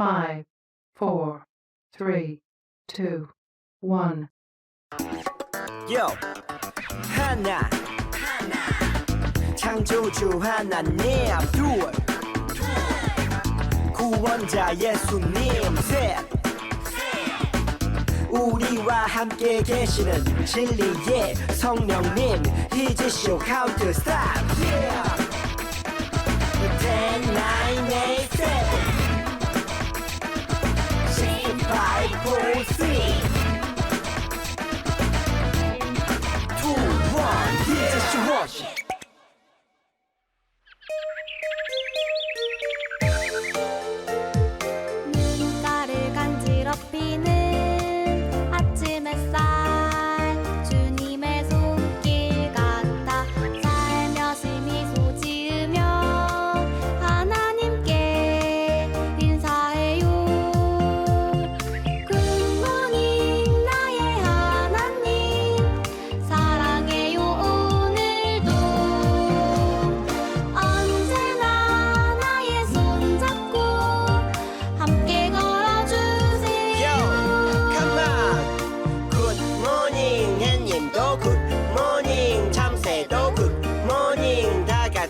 five, four, three, two, one. 요 하나. 창조주 하나님 둘. 구원자 예수님 셋. 우리와 함께 계시는 진리의 성령님 히즈쇼 카운트 스탑. Yeah. 10, 9, 8, 7 6, 5, 4, 3 two, one, here's your worship. 눈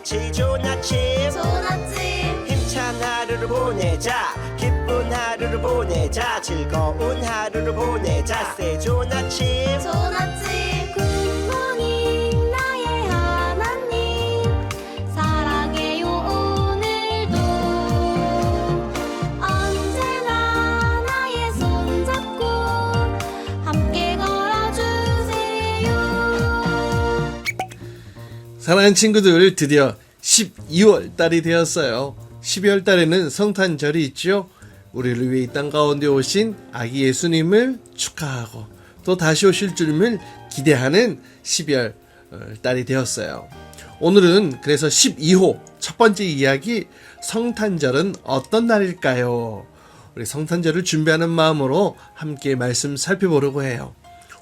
아침. 좋은 아침 힘찬 하루를 보내자. 기쁜 하루를 보내자. 즐거운 하루를 보내자. 아침. 좋은 아침 사랑하는 친구들 드디어 12월 달이 되었어요. 12월 달에는 성탄절이 있죠. 우리를 위해 이 땅 가운데 오신 아기 예수님을 축하하고 또 다시 오실 줄을 기대하는 12월 달이 되었어요. 오늘은 그래서 12호 첫 번째 이야기 성탄절은 어떤 날일까요? 우리 성탄절을 준비하는 마음으로 함께 말씀 살펴보려고 해요.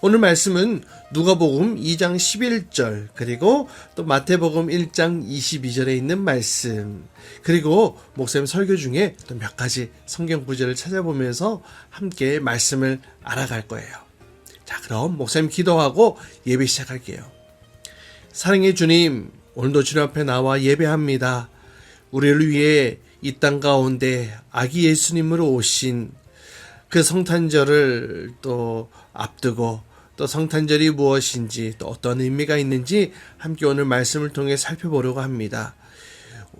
오늘 말씀은 누가복음 2장 11절 그리고 또 마태복음 1장 22절에 있는 말씀 그리고 목사님 설교 중에 또 몇 가지 성경 구절을 찾아보면서 함께 말씀을 알아갈 거예요. 자, 그럼 목사님 기도하고 예배 시작할게요. 사랑의 주님, 오늘도 주님 앞에 나와 예배합니다. 우리를 위해 이 땅 가운데 아기 예수님으로 오신 그 성탄절을 또 앞두고 또 성탄절이 무엇인지 또 어떤 의미가 있는지 함께 오늘 말씀을 통해 살펴보려고 합니다.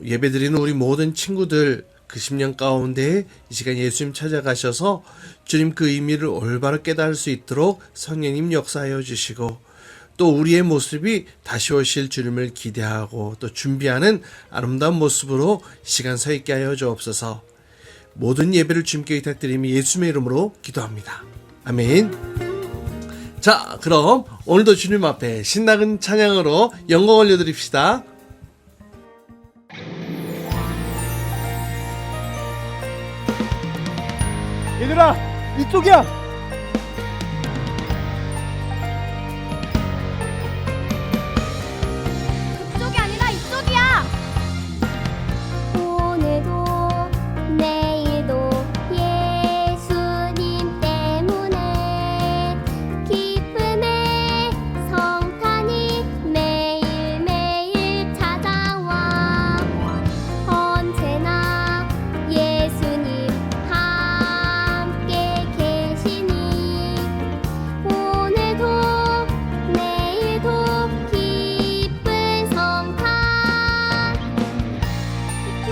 예배드리는 우리 모든 친구들 그 10년 가운데 이 시간 예수님 찾아가셔서 주님 그 의미를 올바로 깨달을 수 있도록 성령님 역사하여 주시고 또 우리의 모습이 다시 오실 주님을 기대하고 또 준비하는 아름다운 모습으로 시간 서 있게 하여 주옵소서. 모든 예배를 주님께 부탁드리며 예수님의 이름으로 기도합니다. 아멘. 자, 그럼 오늘도 주님 앞에 신나는 찬양으로 영광 올려드립시다. 얘들아 이쪽이야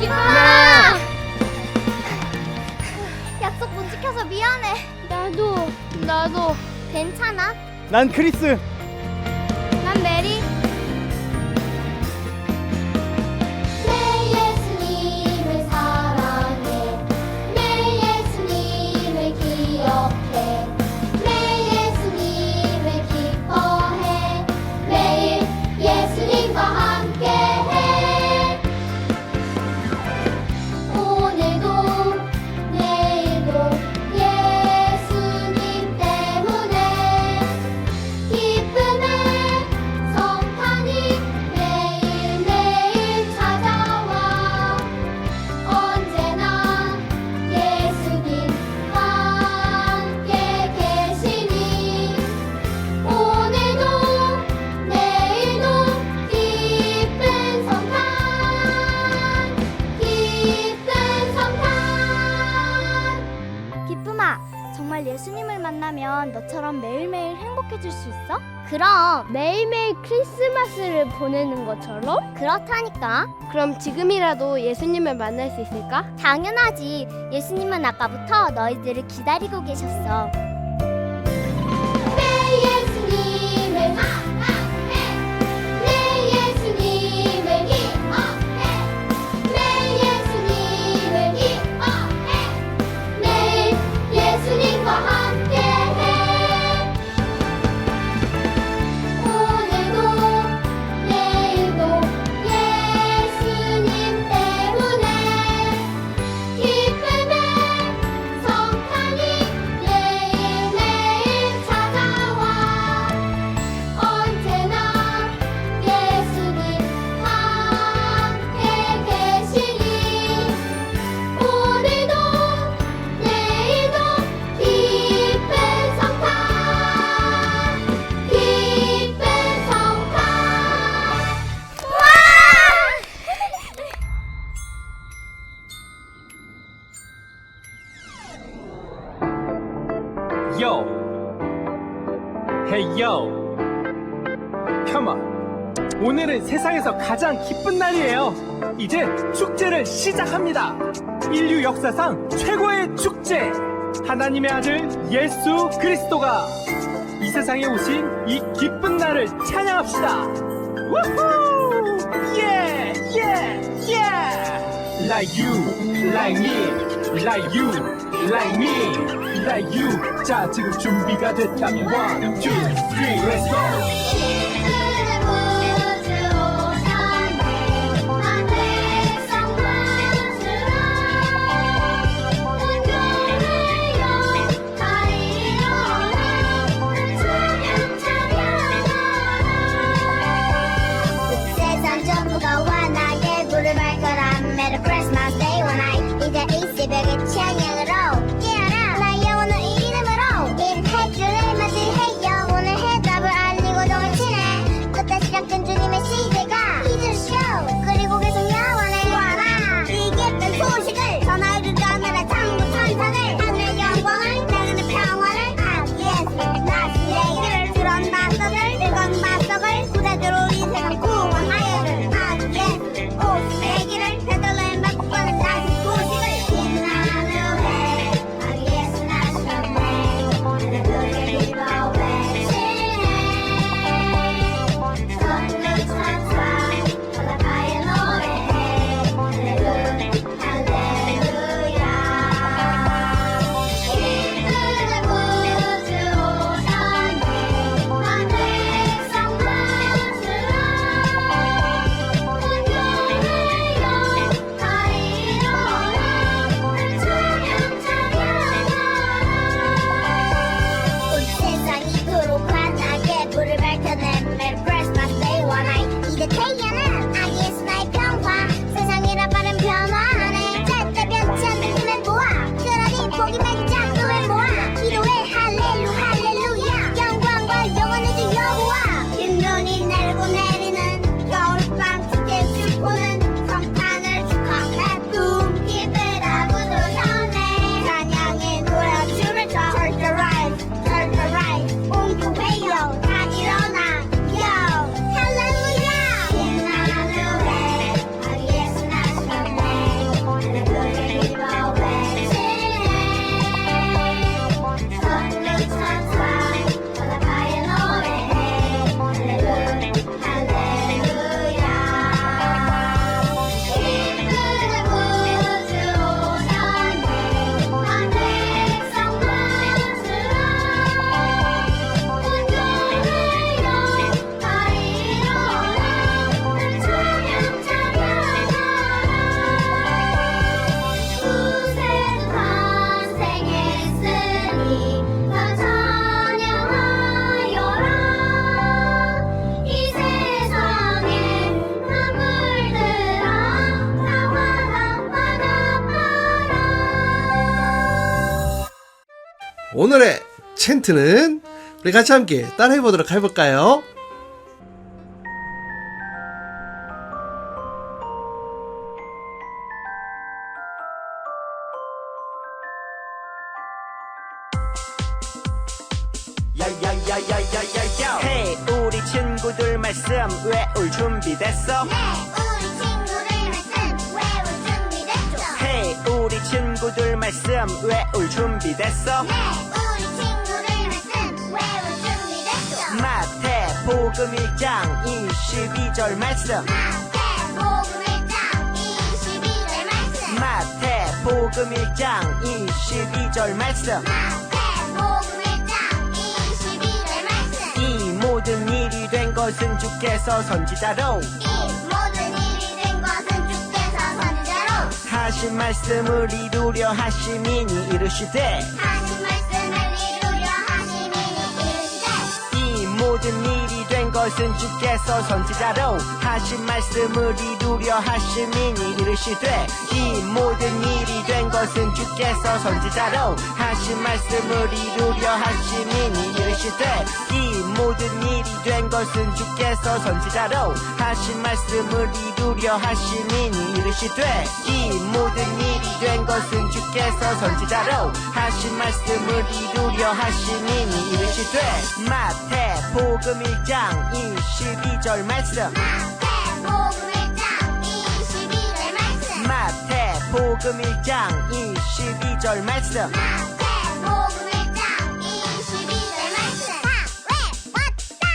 기쁨아 약속 못 지켜서 미안해. 나도 나도. 괜찮아? 난 크리스 하루를 보내는 것처럼? 그렇다니까. 그럼 지금이라도 예수님을 만날 수 있을까? 당연하지. 예수님은 아까부터 너희들을 기다리고 계셨어. 이제 축제를 시작합니다. 인류 역사상 최고의 축제! 하나님의 아들 예수 그리스도가 이 세상에 오신 이 기쁜 날을 찬양합시다. 우후! 예! 예! 예! Like you, like me, like you, like me, like you. 자, 지금 준비가 됐다면 1, 2, 3, let's go! 오늘의 챈트는 우리 같이 함께 따라해 보도록 해볼까요? 외울 준비됐어? 네 우리 친구들 말씀 외울 준비됐어 헤이 우리 친구들 말씀 외울 준비됐어? 네 복음 1장 22절 말씀 마태복음 1장 22절 말씀. 마태복음 1장 22절 말씀 마태복음 1장 22절 말씀. 이 모든 일이 된 것은 주께서 선지자로. 이 모든 일이 된 것은 주께서 선지자로 하신 말씀을 이루려 하심이니 이르시되. 하신 말씀을 이루려 하심이니 이르시되. 이 모든 된 것은 주께서 선지자로 하신 말씀을 이루려 하심이니 이르시되 이 모든 일이 된 것은 주께서 선지자로 하신 말씀을 이루려 하심이니 이르시되 이 모든 일이 된 것은 주께서 선지자로 하신 말씀을 이루려 하심이니 이르시되 이 모든 일이 된 것은 주께서 선지자로 하신 말씀을 이루려 하심이니 이르시되 마태 복음 1장 22절 말씀. 마태복음 1장 22절 말씀. 마태복음 1장 22절 말씀. 마태복음 1장 22절 말씀. 다 외웠다.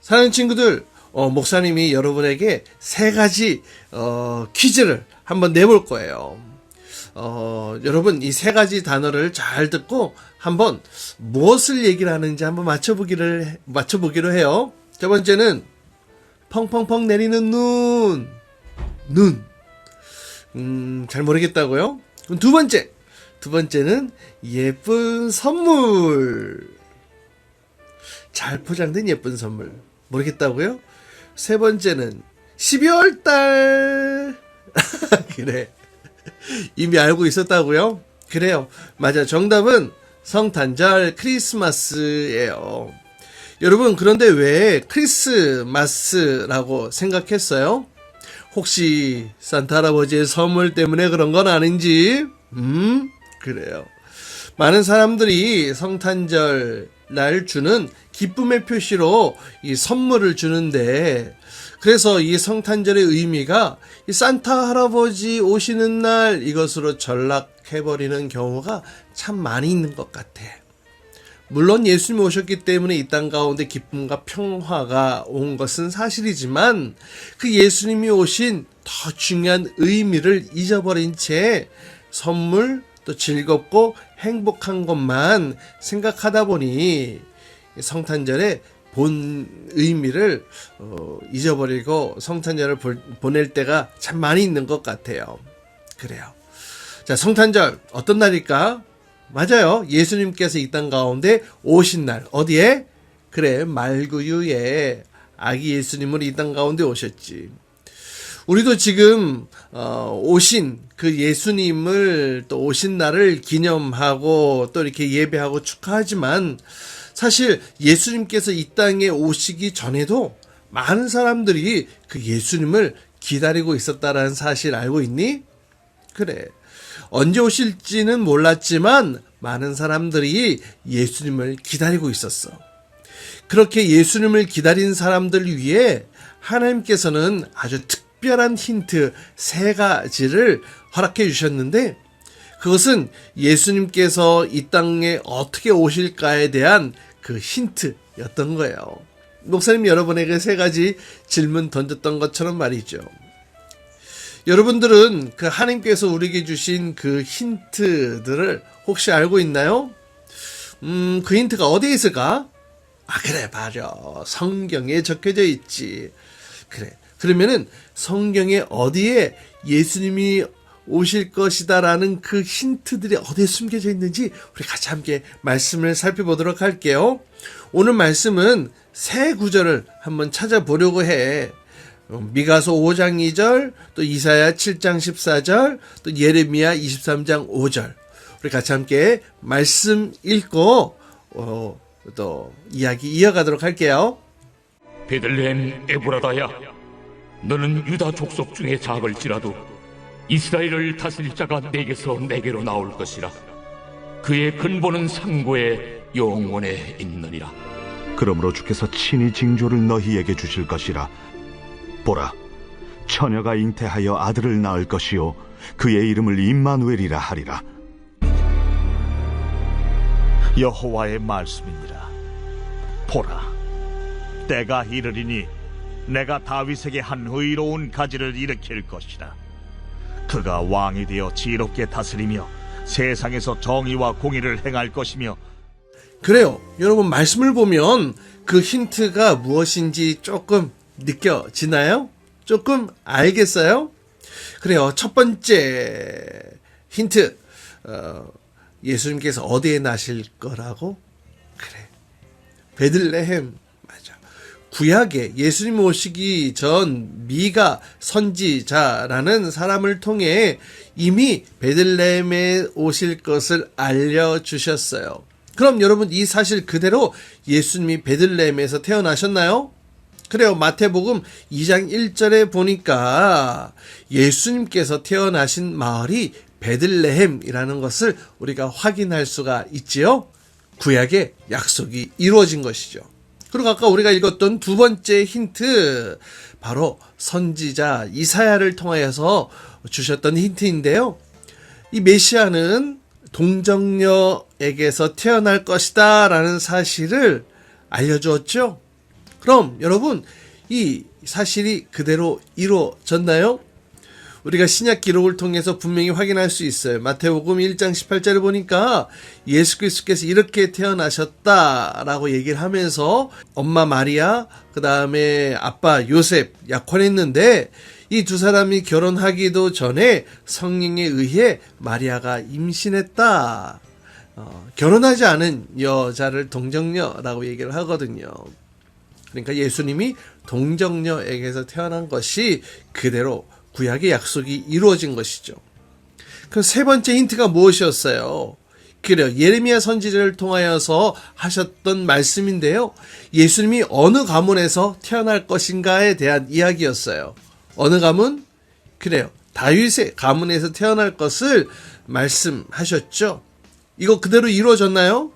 사는 친구들, 어, 목사님이 여러분에게 세 가지 어, 퀴즈를 한번 내볼 거예요. 어, 여러분 이 세 가지 단어를 잘 듣고 한번 무엇을 얘기를 하는지 한번 맞춰보기를 해- 맞춰보기로 해요. 첫 번째는 펑펑펑 내리는 눈, 눈. 음, 잘 모르겠다고요? 그럼 두 번째, 두 번째는 예쁜 선물. 잘 포장된 예쁜 선물. 모르겠다고요? 세 번째는 12월 달. 그래. 이미 알고 있었다고요? 그래요. 맞아. 정답은 성탄절 크리스마스예요. 여러분, 그런데 왜 크리스마스라고 생각했어요? 혹시 산타 할아버지의 선물 때문에 그런 건 아닌지? 음? 그래요. 많은 사람들이 성탄절 날 주는 기쁨의 표시로 이 선물을 주는데 그래서 이 성탄절의 의미가 이 산타 할아버지 오시는 날 이것으로 전락해버리는 경우가 참 많이 있는 것 같아. 물론 예수님이 오셨기 때문에 이 땅 가운데 기쁨과 평화가 온 것은 사실이지만 그 예수님이 오신 더 중요한 의미를 잊어버린 채 선물 또 즐겁고 행복한 것만 생각하다 보니 성탄절의 본 의미를 어, 잊어버리고 성탄절을 볼- 보낼 때가 참 많이 있는 것 같아요. 그래요. 자, 성탄절 어떤 날일까? 맞아요. 예수님께서 이 땅 가운데 오신 날. 어디에? 그래, 말구유에 아기 예수님은 이땅 가운데 오셨지. 우리도 지금 어, 오신 그 예수님을 또 오신 날을 기념하고 또 이렇게 예배하고 축하하지만 사실 예수님께서 이 땅에 오시기 전에도 많은 사람들이 그 예수님을 기다리고 있었다라는 사실 알고 있니? 그래. 언제 오실지는 몰랐지만 많은 사람들이 예수님을 기다리고 있었어. 그렇게 예수님을 기다린 사람들 위해 하나님께서는 아주 특별한 힌트 세 가지를 허락해 주셨는데 그것은 예수님께서 이 땅에 어떻게 오실까에 대한 그 힌트였던 거예요. 목사님 여러분에게 세 가지 질문 던졌던 것처럼 말이죠. 여러분들은 그 하나님께서 우리에게 주신 그 힌트들을 혹시 알고 있나요? 음, 그 힌트가 어디에 있을까? 아, 그래, 맞아. 성경에 적혀져 있지. 그래. 그러면은 성경에 어디에 예수님이 오실 것이다라는 그 힌트들이 어디에 숨겨져 있는지 우리 같이 함께 말씀을 살펴보도록 할게요. 오늘 말씀은 세 구절을 한번 찾아보려고 해. 어, 미가서 5장 2절, 또 이사야 7장 14절, 또 예레미야 23장 5절. 우리 같이 함께 말씀 읽고 어, 또 이야기 이어가도록 할게요. 베들레헴 에브라다야 너는 유다 족속 중에 작을지라도 이스라엘을 다스릴 자가 내게서 내게로 나올 것이라 그의 근본은 상고에 영원에 있느니라. 그러므로 주께서 친히 징조를 너희에게 주실 것이라. 보라, 처녀가 잉태하여 아들을 낳을 것이요 그의 이름을 임마누엘이라 하리라. 여호와의 말씀이니라. 보라, 때가 이르리니 내가 다윗에게 한 의로운 가지를 일으킬 것이라. 그가 왕이 되어 지혜롭게 다스리며 세상에서 정의와 공의를 행할 것이며 그래요. 여러분 말씀을 보면 그 힌트가 무엇인지 조금 느껴지나요? 조금 알겠어요? 그래요. 첫 번째 힌트. 어, 예수님께서 어디에 나실 거라고? 그래. 베들레헴. 맞아. 구약에 예수님 오시기 전 미가 선지자라는 사람을 통해 이미 베들레헴에 오실 것을 알려 주셨어요. 그럼 여러분 이 사실 그대로 예수님이 베들레헴에서 태어나셨나요? 그래요. 마태복음 2장 1절에 보니까 예수님께서 태어나신 마을이 베들레헴이라는 것을 우리가 확인할 수가 있지요. 구약의 약속이 이루어진 것이죠. 그리고 아까 우리가 읽었던 두 번째 힌트 바로 선지자 이사야를 통하여서 주셨던 힌트인데요. 이 메시아는 동정녀에게서 태어날 것이다 라는 사실을 알려주었죠. 그럼 여러분 이 사실이 그대로 이루어졌나요? 우리가 신약 기록을 통해서 분명히 확인할 수 있어요. 마태복음 1장 18절을 보니까 예수 그리스도께서 이렇게 태어나셨다라고 얘기를 하면서 엄마 마리아 그 다음에 아빠 요셉 약혼했는데 이 두 사람이 결혼하기도 전에 성령에 의해 마리아가 임신했다. 어, 결혼하지 않은 여자를 동정녀라고 얘기를 하거든요. 그러니까 예수님이 동정녀에게서 태어난 것이 그대로 구약의 약속이 이루어진 것이죠. 그 세 번째 힌트가 무엇이었어요? 그래요. 예레미야 선지자를 통하여서 하셨던 말씀인데요. 예수님이 어느 가문에서 태어날 것인가에 대한 이야기였어요. 어느 가문? 그래요. 다윗의 가문에서 태어날 것을 말씀하셨죠. 이거 그대로 이루어졌나요?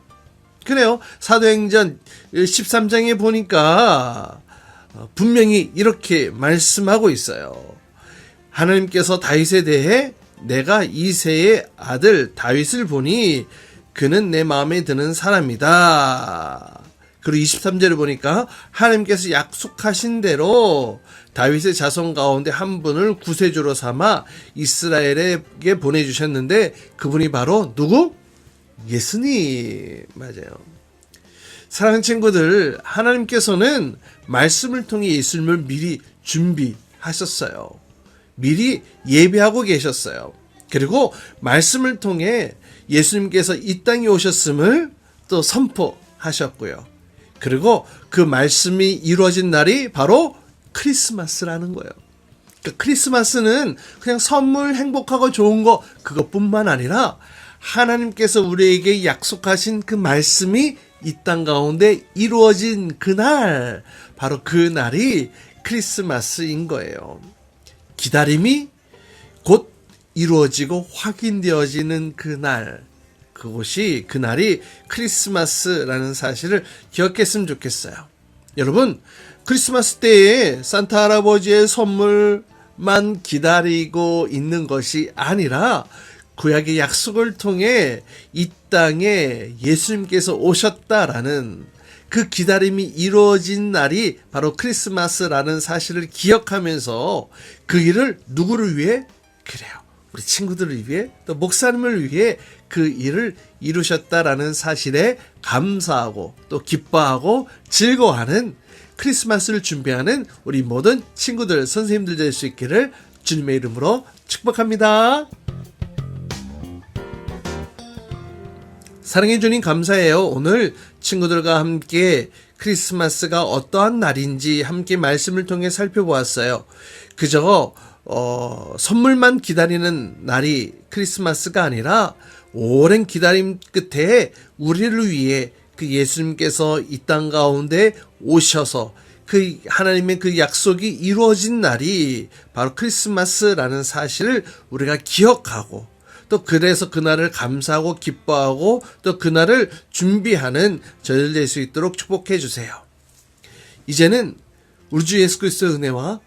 그래요. 사도행전 13장에 보니까 분명히 이렇게 말씀하고 있어요. 하나님께서 다윗에 대해 내가 이세의 아들 다윗을 보니 그는 내 마음에 드는 사람이다. 그리고 23절을 보니까 하나님께서 약속하신 대로 다윗의 자손 가운데 한 분을 구세주로 삼아 이스라엘에게 보내주셨는데 그분이 바로 누구? 예수님. 맞아요. 사랑하는 친구들, 하나님께서는 말씀을 통해 예수님을 미리 준비하셨어요. 미리 예배하고 계셨어요. 그리고 말씀을 통해 예수님께서 이 땅에 오셨음을 또 선포하셨고요. 그리고 그 말씀이 이루어진 날이 바로 크리스마스라는 거예요. 그러니까 크리스마스는 그냥 선물 행복하고 좋은 거 그것뿐만 아니라 하나님께서 우리에게 약속하신 그 말씀이 이 땅 가운데 이루어진 그날 바로 그 날이 크리스마스인 거예요. 기다림이 곧 이루어지고 확인되어지는 그날 그곳이 그날이 크리스마스라는 사실을 기억했으면 좋겠어요. 여러분 크리스마스 때에 산타 할아버지의 선물만 기다리고 있는 것이 아니라 구약의 약속을 통해 이 땅에 예수님께서 오셨다라는 그 기다림이 이루어진 날이 바로 크리스마스라는 사실을 기억하면서 그 일을 누구를 위해? 그래요. 우리 친구들을 위해 또 목사님을 위해 그 일을 이루셨다라는 사실에 감사하고 또 기뻐하고 즐거워하는 크리스마스를 준비하는 우리 모든 친구들, 선생님들 될 수 있기를 주님의 이름으로 축복합니다. 사랑해 주님 감사해요. 오늘 친구들과 함께 크리스마스가 어떠한 날인지 함께 말씀을 통해 살펴보았어요. 그저 어, 선물만 기다리는 날이 크리스마스가 아니라 오랜 기다림 끝에 우리를 위해 그 예수님께서 이 땅 가운데 오셔서 그 하나님의 그 약속이 이루어진 날이 바로 크리스마스라는 사실을 우리가 기억하고 또 그래서 그날을 감사하고 기뻐하고 또 그날을 준비하는 저희들 될 수 있도록 축복해 주세요. 이제는 우리 주 예수 그리스도의 은혜와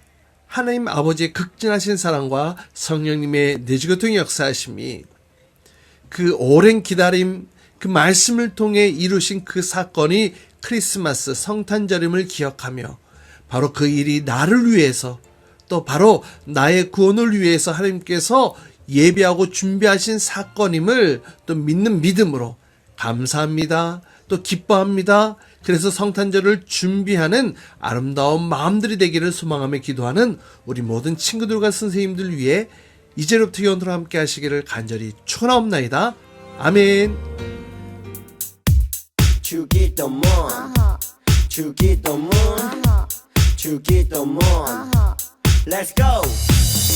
하나님 아버지의 극진하신 사랑과 성령님의 내주교통 역사하심이 그 오랜 기다림, 그 말씀을 통해 이루신 그 사건이 크리스마스 성탄절임을 기억하며 바로 그 일이 나를 위해서 또 바로 나의 구원을 위해서 하나님께서 예비하고 준비하신 사건임을 또 믿는 믿음으로 감사합니다. 또 기뻐합니다. 그래서 성탄절을 준비하는 아름다운 마음들이 되기를 소망하며 기도하는 우리 모든 친구들과 선생님들 위해 이제로부터 영원토로 함께 하시기를 간절히 축원하옵나이다. 아멘. 주기도문 주기도문 주기도문 Let's go